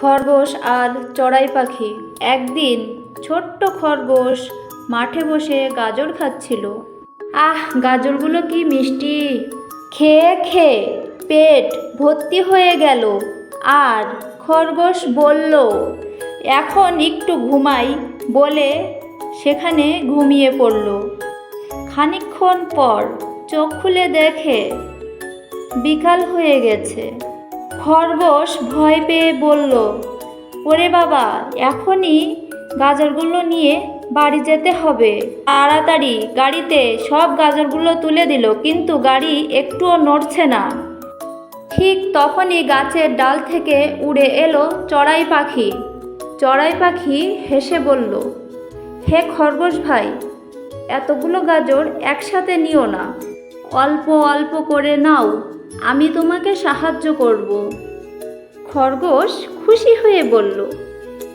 খরগোশ আর চড়াই পাখি। একদিন ছোট্ট খরগোশ মাঠে বসে গাজর খাচ্ছিল। আহ, গাজরগুলো কি মিষ্টি? খেয়ে খেয়ে পেট ভর্তি হয়ে গেল। আর খরগোশ বলল, এখন একটু ঘুমাই। বলে সেখানে ঘুমিয়ে পড়ল। খানিকক্ষণ পর চোখ খুলে দেখে বিকাল হয়ে গেছে। খরগোশ ভয় পেয়ে বলল, ওরে বাবা, এখনই গাজরগুলো নিয়ে বাড়ি যেতে হবে। তাড়াতাড়ি গাড়িতে সব গাজরগুলো তুলে দিল, কিন্তু গাড়ি একটুও নড়ছে না। ঠিক তখনই গাছের ডাল থেকে উড়ে এলো চড়াই পাখি। চড়াই পাখি হেসে বলল, হে খরগোশ ভাই, এতগুলো গাজর একসাথে নিও না। অল্প অল্প করে নাও আমি তোমাকে সাহায্য করব। খরগোশ খুশি হয়ে বলল,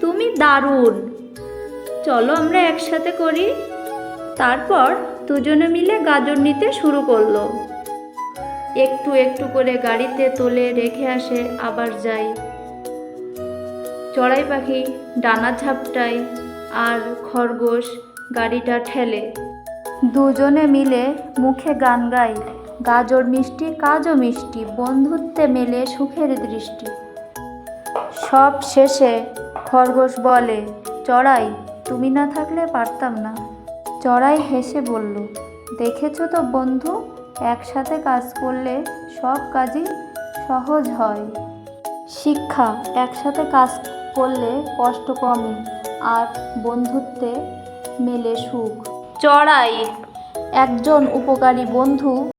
তুমি দারুণ। চলো আমরা একসাথে করি। তারপর দুজনে মিলে গাজর নিতে শুরু করল। একটু একটু করে গাড়িতে তোলে রেখে আসে, আবার যাই চড়াই পাখি ডানা ঝাপটায় আর খরগোশ গাড়িটা ঠেলে। দুজনে মিলে মুখে গান গায়। গাজর মিষ্টি কাজও মিষ্টি, বন্ধুত্বে মেলে সুখের দৃষ্টি। সব শেষে খরগোশ বলে, চড়াই, তুমি না থাকলে পারতাম না। চড়াই হেসে বলল, দেখেছ তো বন্ধু, একসাথে কাজ করলে সব কাজই সহজ হয়। শিক্ষা, একসাথে কাজ করলে কষ্ট কমে, আর বন্ধুত্বে মেলে সুখ। চড়াই, একজন উপকারী বন্ধু